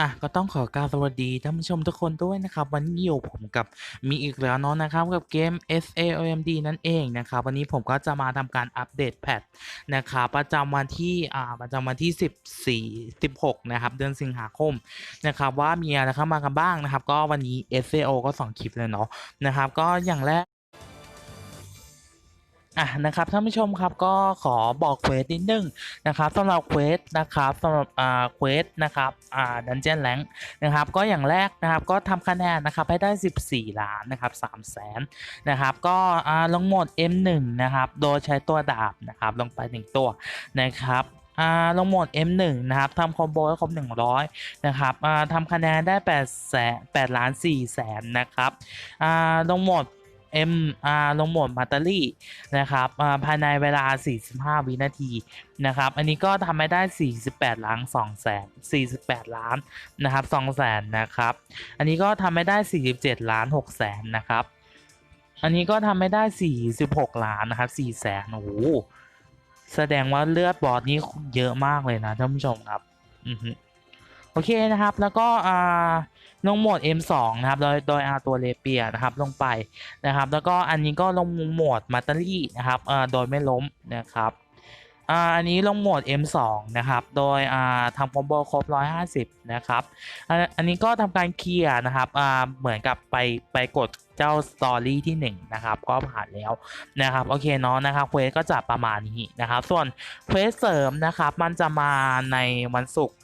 อะก็ต้องขอกาวสวัสดีท่านผู้ชมทุกคนด้วยนะครับ วันนี้อยู่ผมกับมีอีกแล้วเนาะนะครับกับเกม SAOMD นั่นเองนะครับ วันนี้ผมก็จะมาทำการอัปเดตแพทนะครับประจำวันที่อ่าประจำวันที่ 14 16 นะครับ เดือนสิงหาคมนะครับว่ามีอะไรเข้ามากันบ้างนะครับ ก็วันนี้ SAO ก็ 2 คลิปเลยเนาะนะครับ ก็อย่างแรก อะนะครับท่านผู้ชมครับก็ขอบอกเควสนิดนึงนะครับสำหรับเควสนะครับสำหรับอ่าเควสนะครับอ่าดันเจียนแรงนะครับก็อย่างแรกนะครับก็ทำคะแนนนะครับให้ได้ 14 ล้านนะครับ3แสนนะครับก็อ่าลงหมด M1 นะครับโดยใช้ตัวดาบนะครับลงไป 1 ตัวนะครับอ่าลงโหมด M1 นะครับทำคอมโบให้ครบ 100 นะครับอ่าทำคะแนนได้8แสน8ล้าน4แสนนะครับอ่าลงโหมด M อ่าลงโหมดมัตเตอรี่นะครับภายในเวลา 45 วินาทีนะครับ อันนี้ก็ทำให้ได้ 48 ล้าน2แสน48 ล้านนะครับ2แสนนะครับ อันนี้ก็ทำให้ได้ 47 ล้าน6แสนนะครับ อันนี้ก็ทำให้ได้ 46 ล้านนะครับ4แสนโอ้โหแสดงว่าเลือดบอสนี้เยอะมากเลยนะท่านผู้ชมครับ อือ โอเคนะครับ แล้วก็อ่าลงโหมด M2 นะครับ โดย โดยเอาตัวเลเปียนะครับ ลงไปนะครับ แล้วก็อันนี้ก็ลงโหมดมัตเตอรี่นะครับอ่อโดยไม่ล้มนะครับอ่าอันนี้ลงโหมด M2 นะครับ โดยอ่าทำคอมโบครบ 150 นะครับอันอันนี้ก็ทำการเคลียร์นะครับอ่าเหมือนกับไปไปกดเจ้าสตอรี่ที่ 1 นะครับ ก็ผ่านแล้วนะครับโอเคเนาะนะครับเควสก็จะประมาณนี้นะครับ ส่วนเควสเสริมนะครับ มันจะมาในวันศุกร์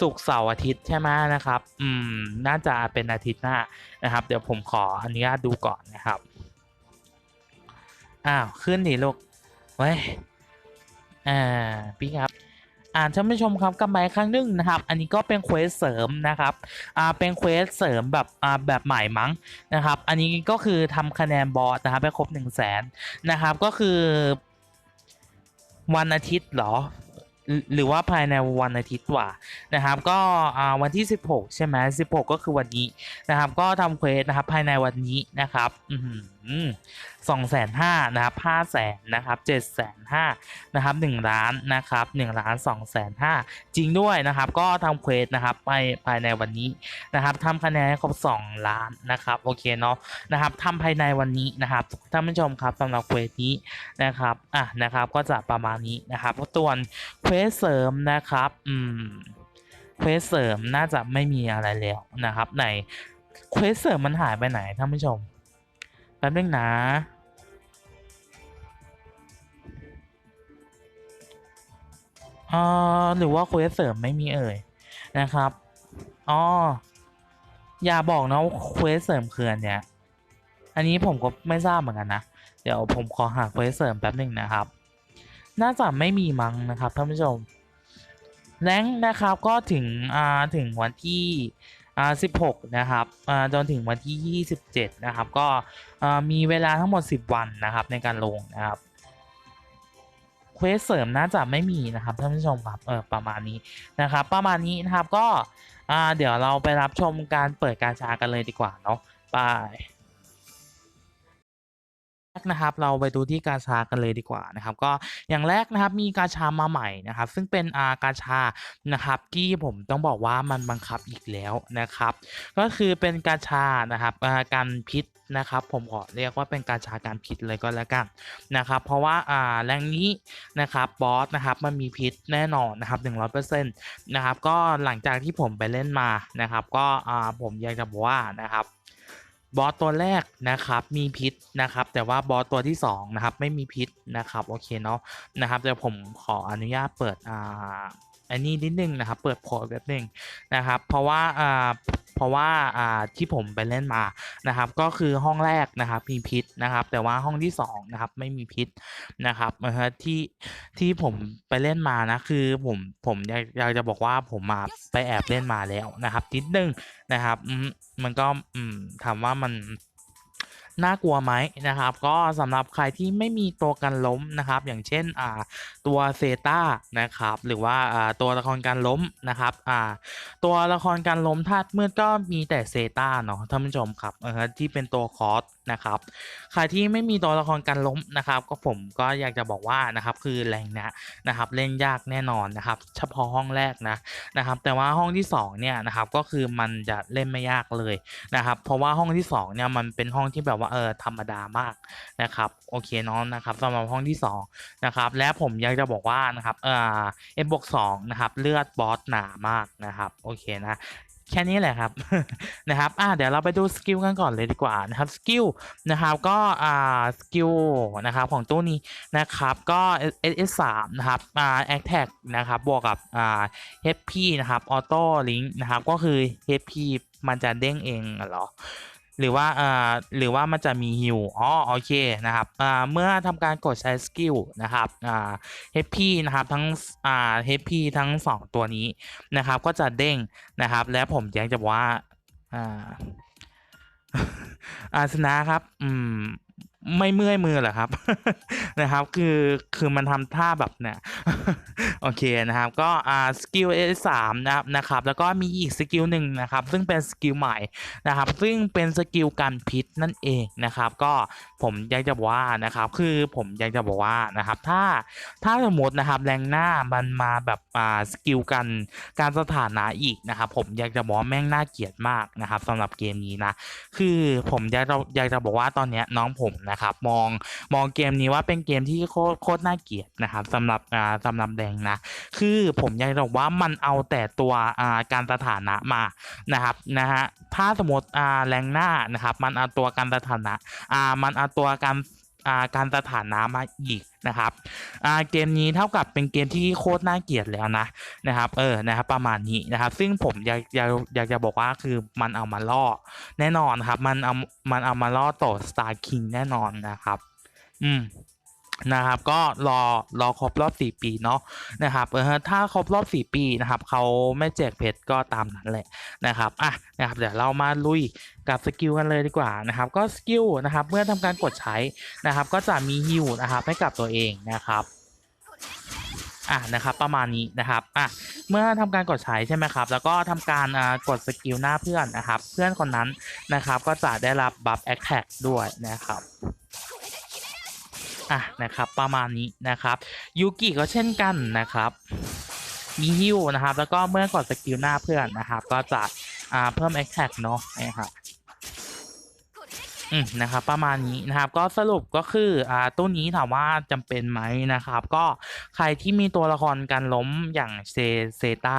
ศุกร์เสาร์อาทิตย์ใช่ไหมนะครับ อืม น่าจะเป็นอาทิตย์หน้านะครับ เดี๋ยวผมขออนุญาตดูก่อนนะครับ อ้าว ขึ้นดิลูก เว้ย อ่า พี่ครับอ่าท่านผู้ชมครับกลับมาอีกครั้งหนึ่งนะครับ อันนี้ก็เป็นเควสเสริมนะครับอ่าเป็นเควสเสริมแบบอ่าแบบใหม่มั้งนะครับ อันนี้ก็คือทำคะแนนบอสนะครับไปครบหนึ่งแสนนะครับ ก็คือวันอาทิตย์เหรอ หรือว่าภายในวันอาทิตย์ว่านะครับ ก็วันที่ 16 ใช่ไหม16 ก็คือวันนี้นะครับ ก็ทำเควสนะครับภายในวันนี้นะครับสองแสนห้านะครับห้าแสนนะครับเจ็ดแสนห้านะครับหนึ่งล้านนะครับหนึ่งล้านสองแสนห้าจริงด้วยนะครับ ก็ทำเควสนะครับไปภายในวันนี้นะครับทำคะแนนให้ครบสองล้านนะครับโอเคเนาะนะครับทำภายในวันนี้นะครับท่านผู้ชมครับสำหรับเควสนี้นะครับอะนะครับก็จะประมาณนี้นะครับส่วนเควสเสริมนะครับ อืมเควสเสริมน่าจะไม่มีอะไรแล้วนะครับไหนเควสเสริมมันหายไปไหนท่านผู้ชมแป๊บนึงนะเอ่อหรือว่าเควสเสริมไม่มีเอ่ยนะครับอ๋ออย่าบอกนะว่าเควสเสริมคืออันเนี้ยอันนี้ผมก็ไม่ทราบเหมือนกันนะ เดี๋ยวผมขอหาเควสเสริมแป๊บหนึ่งนะครับ น่าจะไม่มีมั้งนะครับท่านผู้ชมแรงนะครับก็ถึงอ่าถึงวันที่อ่า16 นะครับอ่าจนถึงวันที่ 27 นะครับ ก็อ่ามีเวลาทั้งหมด 10 วันนะครับในการลงนะครับเควสเสริมน่าจะไม่มีนะครับท่านผู้ชมครับเออประมาณนี้นะครับ ประมาณนี้นะครับก็อ่าเดี๋ยวเราไปรับชมการเปิดการชากันเลยดีกว่าเนาะไป นะครับเราไปดูที่กาชากันเลยดีกว่านะครับก็อย่างแรกนะครับมีกาชามาใหม่นะครับ ซึ่งเป็นอากาชานะครับที่ผมต้องบอกว่ามันบังคับอีกแล้วนะครับ ก็คือเป็นกาชานะครับการพิษนะครับผมขอเรียกว่าเป็นกาชาการพิษเลยก็แล้วกันนะครับ เพราะว่าอ่าแรงนี้นะครับบอสนะครับมันมีพิษแน่นอนนะครับ100%นะครับก็หลังจากที่ผมไปเล่นมานะครับ ก็อ่าผมอยากจะบอกว่านะครับ บอสตัวแรกนะครับมีพิษนะครับ แต่ว่าบอสตัวที่สองนะครับไม่มีพิษนะครับโอเคเนาะนะครับเดี๋ยวผมขออนุญาตเปิดอ่าอันนี้นิดนึงนะครับ เปิดโพสต์แบบนึงนะครับ เพราะว่าอ่า ราะว่าอ่าที่ผมไปเล่นมานะครับ ก็คือห้องแรกนะครับมีพิษนะครับ แต่ว่าห้องที่สองนะครับไม่มีพิษนะครับนะฮะที่ที่ผมไปเล่นมานะคือผมผมอยากอยากจะบอกว่าผมมาไปแอบเล่นมาแล้วนะครับนิดนึงนะครับมันก็ถามว่ามัน น่ากลัวไหมนะครับ ก็สำหรับใครที่ไม่มีตัวกันล้มนะครับ อย่างเช่นอ่าตัวเซตานะครับ หรือว่าอ่าตัวละครการล้มนะครับอ่าตัวละครการล้มธาตุมืดก็มีแต่เซตาเนาะท่านผู้ชมครับเออที่เป็นตัวคอสนะครับใครที่ไม่มีตัวละครการล้มนะครับ ก็ผมก็อยากจะบอกว่านะครับคือแรงนะนะครับเล่นยากแน่นอนนะครับ เฉพาะห้องแรกนะนะครับ แต่ว่าห้องที่สองเนี่ยนะครับก็คือมันจะเล่นไม่ยากเลยนะครับ เพราะว่าห้องที่สองเนี่ยมันเป็นห้องที่แบบว่าเออธรรมดามากนะครับโอเคน้องนะครับสำหรับห้องที่สองนะครับและผมอยากจะบอกว่านะครับเออเอ็บวกสองนะครับเลือดบอสหนามากนะครับโอเคนะแค่นี้แหละครับนะครับอ่าเดี๋ยวเราไปดูสกิลกันก่อนเลยดีกว่านะครับสกิลนะครับก็อ่าสกิลนะครับของตู้นี้นะครับก็ S S 3นะครับอ่า Attack นะครับบวกกับอ่า HP นะครับ Auto Link นะครับก็คือ HP มันจะเด้งเองเหรอ หรือว่าเอ่อหรือว่ามันจะมีฮิวอ๋อโอเคนะครับอ่าเมื่อทำการกดใช้สกิลนะครับอ่า HP นะครับทั้งอ่า HP ทั้ง 2 ตัวนี้นะครับ ก็จะเด้งนะครับ และผมยังจะบอกว่าอ่าอาสนะครับ อืม ไม่เมื่อยมือเหรอครับนะครับ คือคือมันทำท่าแบบเนี่ยโอเคนะครับ ก็อ่าสกิล S3 นะครับนะครับ แล้วก็มีอีกสกิลหนึ่งนะครับ ซึ่งเป็นสกิลใหม่นะครับ ซึ่งเป็นสกิลกันพิษนั่นเองนะครับ ก็ผมอยากจะบอกว่านะครับ คือผมอยากจะบอกว่านะครับ ถ้าถ้าสมมตินะครับแรงหน้ามันมาแบบอ่าสกิลกันการสถานะอีกนะครับ ผมอยากจะบอกแม่งน่าเกลียดมากนะครับสำหรับเกมนี้นะ คือผมอยากจะอยากจะบอกว่าตอนเนี้ยน้องผมนะครับ มองมองเกมนี้ว่าเป็นเกมที่โคตรโคตรน่าเกลียดนะครับสำหรับอ่าสำหรับแดงนะ คือผมอยากจะบอกว่ามันเอาแต่ตัวอ่าการสถานะมานะครับนะฮะถ้าสมมติอ่าแรงหน้านะครับ มันเอาตัวการสถานะอ่ามันเอาตัวการ การสถานะมาอีกนะครับเกมนี้เท่ากับเป็นเกมที่โคตรน่าเกลียดแล้วนะนะครับเออนะครับประมาณนี้นะครับ ซึ่งผมอยากอยากอยากจะบอกว่าคือมันเอามาล่อแน่นอนครับ มันเอามันเอามาล่อต่อ Star King แน่นอนนะครับ อืม นะครับก็รอรอครบรอบ 4 ปีเนาะนะครับเออถ้าครบรอบ 4 ปีนะครับเขาไม่แจกเพชรก็ตามนั้นแหละนะครับอะนะครับเดี๋ยวเรามาลุยกับสกิลกันเลยดีกว่านะครับก็สกิลนะครับเมื่อทำการกดใช้นะครับก็จะมีฮิวนะครับให้กับตัวเองนะครับอะนะครับประมาณนี้นะครับอะเมื่อทำการกดใช้ใช่ไหมครับ แล้วก็ทำการอ่ากดสกิลหน้าเพื่อนนะครับ เพื่อนคนนั้นนะครับก็จะได้รับบัฟแอคแท็กด้วยนะครับ อะนะครับ ประมาณนี้นะครับยูกิก็เช่นกันนะครับมีฮิวนะครับ แล้วก็เมื่อกดสกิลหน้าเพื่อนนะครับ ก็จะอ่าเพิ่มแอคแท็กเนาะนะครับอืมนะครับประมาณนี้นะครับก็สรุปก็คืออ่าตู้นี้ถามว่าจำเป็นไหมนะครับ ก็ใครที่มีตัวละครการล้มอย่างเซเซตา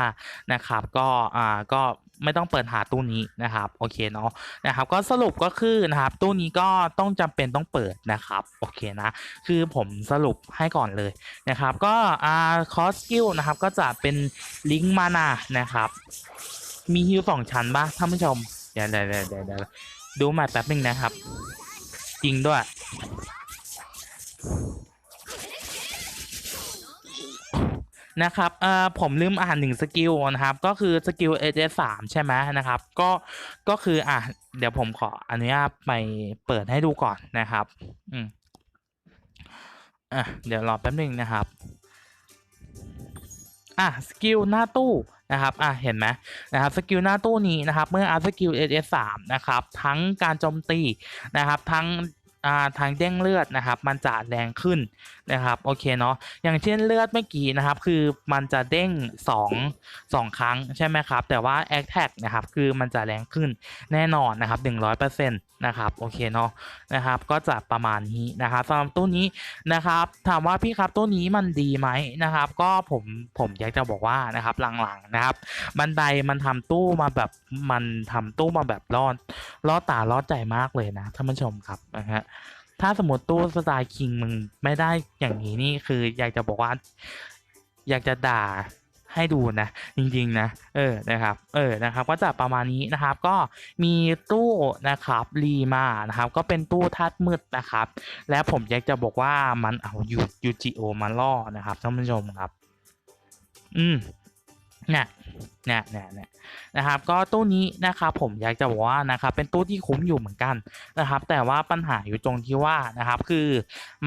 นะครับ ก็อ่าก็ ไม่ต้องเปิดหาตู้นี้นะครับโอเคเนาะนะครับก็สรุปก็คือนะครับตู้นี้ก็ต้องจำเป็นต้องเปิดนะครับโอเคนะคือผมสรุปให้ก่อนเลยนะครับก็อ่าคอสกิลนะครับก็จะเป็นลิงก์มานานะครับมีฮิวสองชั้นปะท่านผู้ชมเดี๋ยวเดี๋ยวเดี๋ยวเดี๋ยวเดี๋ยวดูมาแป๊บนึงนะครับ จริงด้วย นะครับเอ่อผมลืมอ่านหนึ่งสกิลนะครับ ก็คือสกิล s s 3ใช่ไหมนะครับ ก็ก็คืออะเดี๋ยวผมขออนุญาตไปเปิดให้ดูก่อนนะครับอืมอะเดี๋ยวรอแป๊บนึงนะครับอะสกิลหน้าตู้นะครับอะเห็นไหมนะครับสกิลหน้าตู้นี้นะครับ เมื่ออัพสกิล s 3นะครับ ทั้งการโจมตีนะครับ ทั้งอ่าทางเด้งเลือดนะครับ มันจะแรงขึ้นนะครับโอเคเนาะอย่างเช่นเลือดเมื่อกี้นะครับ คือมันจะเด้ง 2 2 ครั้งใช่ไหมครับ แต่ว่า a t t a c k นะครับคือมันจะแรงขึ้นแน่นอนนะครับ 100%นะครับโอเคเนาะนะครับ ก็จะประมาณนี้นะครับสำหรับตู้นี้นะครับ ถามว่าพี่ครับตู้นี้มันดีไหมนะครับ ก็ผมผมอยากจะบอกว่านะครับหลังๆนะครับ บันไดมันทำตู้มาแบบมันทำตู้มาแบบรอดรอดตารอดใจมากเลยนะท่านผู้ชมครับนะฮะ ถ้าสมมติตู้สไตล์คิงมึงไม่ได้อย่างนี้นี่คืออยากจะบอกว่า อยากจะด่าให้ดูนะ จริงๆนะ เออนะครับ เออนะครับ ก็จะประมาณนี้นะครับ ก็มีตู้นะครับรีมานะครับ ก็เป็นตู้ธาตุมืดนะครับ และผมอยากจะบอกว่ามันเอายูยูจิโอมาล่อนะครับท่านผู้ชมครับ อืม นี่ยเนี่ยเนี่ยเนี่ยนะครับ ก็ตู้นี้นะครับผมอยากจะบอกว่านะครับเป็นตู้ที่คุ้มอยู่เหมือนกันนะครับ แต่ว่าปัญหาอยู่ตรงที่ว่านะครับ คือ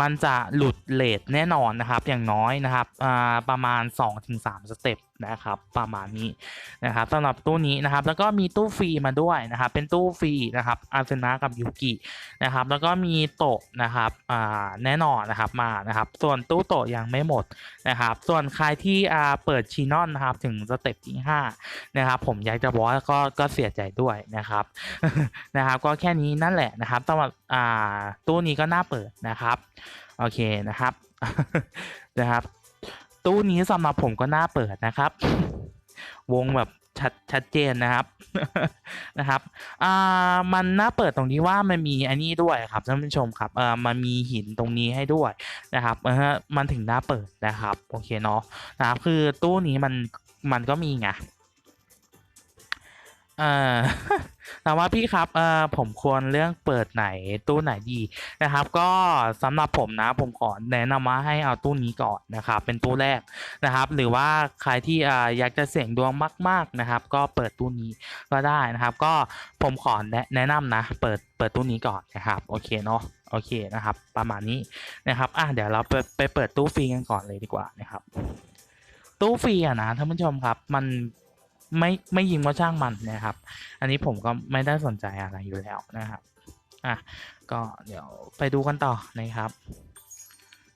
มันจะหลุดเลทแน่นอนนะครับ อย่างน้อยนะครับอ่าประมาณ 2-3สเต็ป นะครับประมาณนี้นะครับสำหรับตู้นี้นะครับ แล้วก็มีตู้ฟรีมาด้วยนะครับ เป็นตู้ฟรีนะครับอาร์เซนากับยูกินะครับ แล้วก็มีโตะนะครับอ่าแน่นอนนะครับมานะครับ ส่วนตู้โตะยังไม่หมดนะครับ ส่วนใครที่อ่าเปิดชีนอนนะครับถึงสเต็ปที่5นะครับ ผมอยากจะบอกว่าก็ก็เสียใจด้วยนะครับนะครับก็แค่นี้นั่นแหละนะครับสำหรับอ่าตู้นี้ก็น่าเปิดนะครับโอเคนะครับนะครับ ตู้นี้สำหรับผมก็น่าเปิดนะครับ วงแบบชัดชัดเจนนะครับนะครับอ่ามันน่าเปิดตรงที่ว่ามันมีอันนี้ด้วยครับท่านผู้ชมครับเอ่อมันมีหินตรงนี้ให้ด้วยนะครับเออมันถึงน่าเปิดนะครับโอเคเนาะนะครับคือตู้นี้มันมันก็มีไง เอ่อถามว่าพี่ครับเอ่อผมควรเรื่องเปิดไหนตู้ไหนดีนะครับ ก็สำหรับผมนะผมขอแนะนำว่าให้เอาตู้นี้ก่อนนะครับ เป็นตู้แรกนะครับ หรือว่าใครที่อ่าอยากจะเสี่ยงดวงมาก ๆนะครับ ก็เปิดตู้นี้ก็ได้นะครับ ก็ผมขอแนะแนะนำนะ เปิดเปิดตู้นี้ก่อนนะครับ โอเคเนาะโอเคนะครับ ประมาณนี้นะครับอะเดี๋ยวเราไปไปเปิดตู้ฟรีกันก่อนเลยดีกว่านะครับ ตู้ฟรีอะนะท่านผู้ชมครับมัน ไม่ไม่ยิงก็ช่างมันนะครับ อันนี้ผมก็ไม่ได้สนใจอะไรอยู่แล้วนะครับอะก็เดี๋ยวไปดูกันต่อนะครับ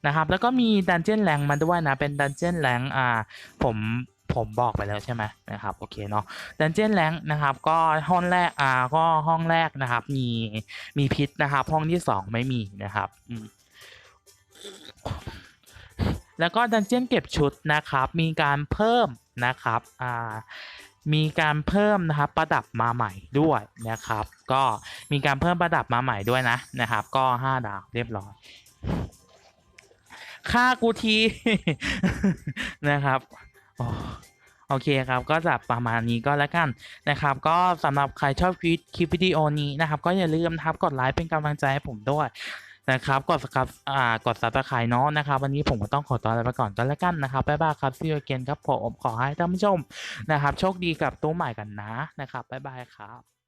นะครับ แล้วก็มีดันเจี้ยนแรงมาด้วยนะ เป็นดันเจี้ยนแรงอ่าผมผมบอกไปแล้วใช่ไหมนะครับโอเคเนาะดันเจี้ยนแรงนะครับ ก็ห้องแรกอ่าก็ห้องแรกนะครับ มีมีพิษนะครับ ห้องที่สองไม่มีนะครับอืมแล้วก็ดันเจี้ยนเก็บชุดนะครับ มีการเพิ่มนะครับอ่า มีการเพิ่มนะครับประดับมาใหม่ด้วยนะครับ ก็มีการเพิ่มประดับมาใหม่ด้วยนะนะครับ ก็ห้าดาวเรียบร้อยค่ากูทีนะครับโอเคครับก็จะประมาณนี้ก็แล้วกันนะครับ ก็สำหรับใครชอบคลิปคลิปวิดีโอนี้นะครับ ก็อย่าลืมนะครับกดไลค์เป็นกำลังใจให้ผมด้วย นะครับกดสับอ่ากดซับสไครต์เนาะนะครับวันนี้ผมก็ต้องขอตัวลาไปก่อนก็แล้วกันนะครับบ๊ายบายครับซีโอเกนครับผมขอให้ท่านผู้ชมนะครับ โชคดีกับตู้ใหม่กันนะนะครับบ๊ายบายครับ